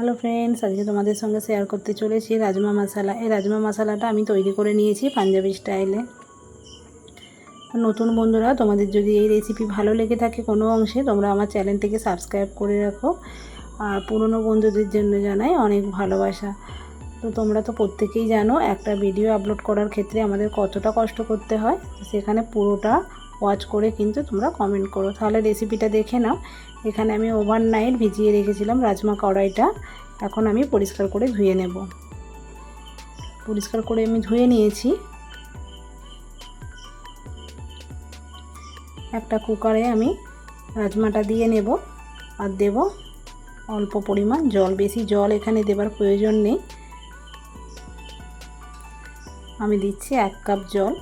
Hello friends আজকে তোমাদের সঙ্গে শেয়ার করতে চলেছি রাজমা মশালা এই রাজমা মশালাটা আমি তৈরি করে নিয়েছি পাঞ্জাবি স্টাইলে নতুন বন্ধুরা, তোমাদের যদি এই রেসিপি ভালো লেগে থাকে কোনো অংশে, তোমরা আমার চ্যানেলটিকে সাবস্ক্রাইব করে রাখো। আর পুরনো বন্ধুদের জন্য জানাই অনেক ভালোবাসা। তো তোমরা তো প্রত্যেকেই জানো, একটা ভিডিও আপলোড করার ক্ষেত্রে আমাদের কতটা কষ্ট করতে হয়। সেখানে পুরোটা ওয়াচ করে কিন্তু তোমরা কমেন্ট করো। তাহলে রেসিপিটা দেখে নাও। এখানে আমি ওভারনাইট ভিজিয়ে রেখেছিলাম রাজমা কড়াইটা। এখন আমি পরিষ্কার করে ধুয়ে নেব। পরিষ্কার করে আমি ধুয়ে নিয়েছি। একটা কুকারে আমি রাজমাটা দিয়ে নেব আর দেব অল্প পরিমাণ জল। বেশি জল এখানে দেবার প্রয়োজন নেই। আমি দিচ্ছি এক কাপ জল।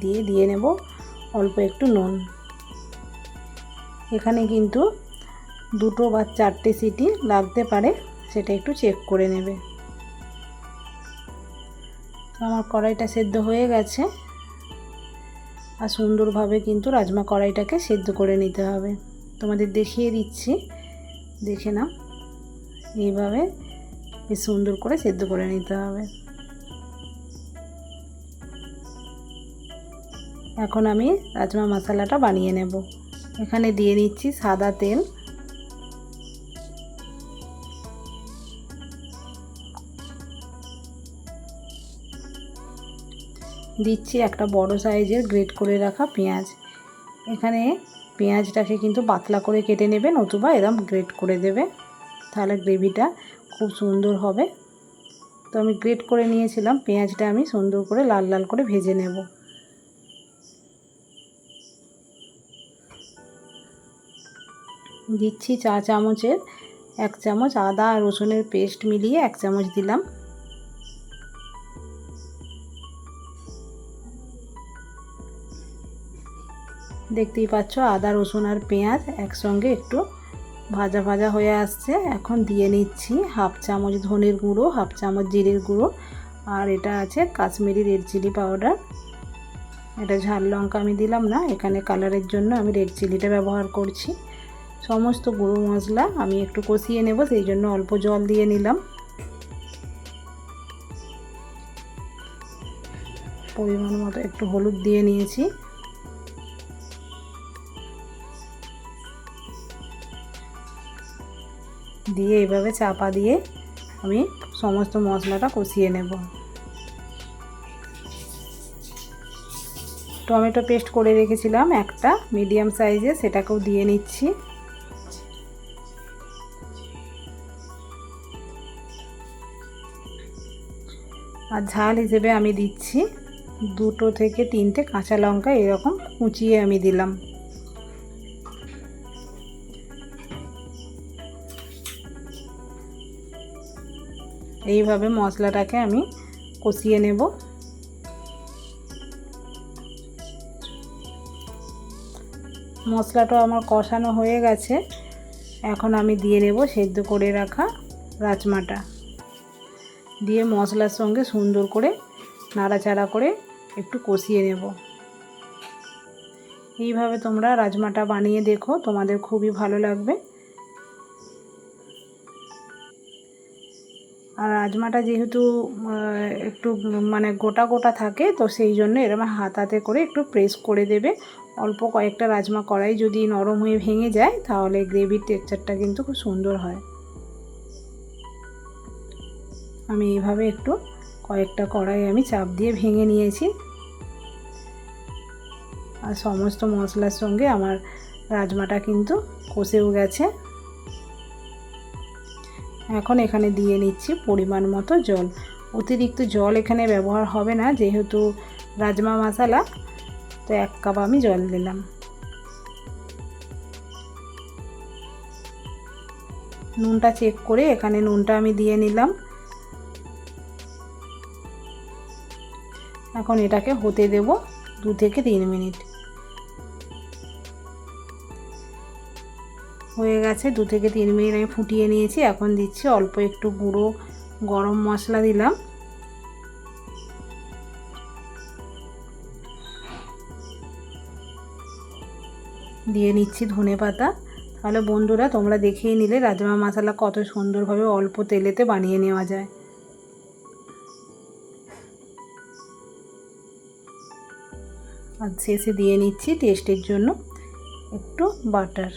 দিয়ে দিয়ে নেব। অল্প একটু নুন। এখানে কিন্তু দুটো বা চারটে সিটি লাগতে পারে, সেটা একটু চেক করে নেবে। আমার কড়াইটা সেদ্ধ হয়ে গেছে। আর সুন্দরভাবে কিন্তু রাজমা কড়াইটাকে সেদ্ধ করে নিতে হবে। তোমাদের দেখিয়ে দিচ্ছি, দেখে নাও। এইভাবে বেশ সুন্দর করে সেদ্ধ করে নিতে হবে। এখন আমি রাজমা মশলাটা বানিয়ে নেব। এখানে দিয়ে নিচ্ছি সাদা তেল। দিচ্ছি একটা বড় সাইজের গ্রেট করে রাখা পেঁয়াজ। এখানে পেঁয়াজটাকে কিন্তু পাতলা করে কেটে নেবে নতুবা এরম গ্রেট করে দেবে। তাহলে গ্রেভিটা খুব সুন্দর হবে। তো আমি গ্রেট করে নিয়েছিলাম, পেঁয়াজটা আমি সুন্দর করে লাল লাল করে ভেজে নেব। দিচ্ছি চা চামচের এক চামচ আদা আর রসুনের পেস্ট মিলিয়ে এক চামচ দিলাম। দেখতেই পাচ্ছ আদা, রসুন আর পেঁয়াজ একসঙ্গে একটু ভাজা ভাজা হয়ে আসছে। এখন দিয়ে নিচ্ছি হাফ চামচ ধনের গুঁড়ো, হাফ চামচ জিরের গুঁড়ো আর এটা আছে কাশ্মীরি রেড চিলি পাউডার। এটা ঝাল লঙ্কা আমি দিলাম না, এখানে কালারের জন্য আমি রেড চিলিটা ব্যবহার করছি। সমস্ত গুঁড়ো মশলা আমি একটু কষিয়ে নেব, সেই জন্য অল্প জল দিয়ে নিলাম। পরিমাণ মতো একটু হলুদ দিয়ে নিয়েছি। দিয়ে এইভাবে চাপা দিয়ে আমি সমস্ত মশলাটা কষিয়ে নেব। টমেটো পেস্ট করে রেখেছিলাম একটা, মিডিয়াম সাইজে সেটাকেও দিয়ে নিচ্ছি। আর ঝাল হিসেবে আমি দিচ্ছি। দুটো থেকে তিনটে কাঁচা লঙ্কা এরকম কুচিয়ে আমি দিলাম। এইভাবে মশলাটাকে আমি কষিয়ে নেব। মশলাটা আমার কষানো হয়ে গেছে। এখন আমি দিয়ে নেব সেদ্ধ করে রাখা রাজমাটা। দিয়ে মশলার সঙ্গে সুন্দর করে নাড়াচাড়া করে একটু কষিয়ে নেব। এইভাবে তোমরা রাজমাটা বানিয়ে দেখো, তোমাদের খুবই ভালো লাগবে। আর রাজমাটা যেহেতু একটু মানে গোটা গোটা থাকে, তো সেই জন্য এরম হাতাতে করে একটু প্রেস করে দেবে। অল্প কয়েকটা রাজমা কড়াই যদি নরম হয়ে ভেঙে যায়, তাহলে গ্রেভির টেক্সচারটা কিন্তু খুব সুন্দর হয়। আমি এইভাবে একটু কয়েকটা কড়াই আমি চাপ দিয়ে ভেঙে নিয়েছি। আর সমস্ত মশলার সঙ্গে আমার রাজমাটা কিন্তু কষেও গেছে। এখন এখানে দিয়ে নিচ্ছি পরিমাণ মতো জল। অতিরিক্ত জল এখানে ব্যবহার হবে না, যেহেতু রাজমা মশালা, তো এক কাপ আমি জল দিলাম। নুনটা চেক করে এখানে নুনটা আমি দিয়ে নিলাম। এখন এটাকে হতে দেব দু থেকে তিন মিনিট। হয়ে গেছে দু থেকে তিন মিনিট আমি ফুটিয়ে নিয়েছি, এখন দিচ্ছি অল্প একটু গুঁড়ো গরম মশলা দিলাম। দিয়ে নিচ্ছি ধনে পাতা। তাহলে বন্ধুরা তোমরা দেখেই নিলে, রাজমা মশলা কত সুন্দরভাবে অল্প তেলেতে বানিয়ে নেওয়া যায়। আর শেষে দিয়ে নিচ্ছি টেস্টের জন্য একটু বাটার।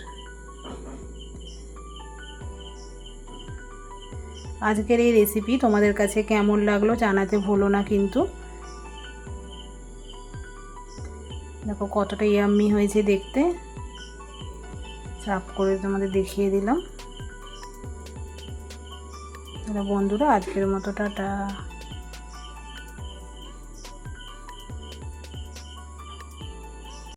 আজকের এই রেসিপি তোমাদের কাছে কেমন লাগল জানাতে ভুলো না কিন্তু। দেখো কতটা ইয়াম্মি হয়েছে দেখতে। চাপ করে তোমাদের দেখিয়ে দিলাম। বন্ধুরা, আজকের মতো টাটা।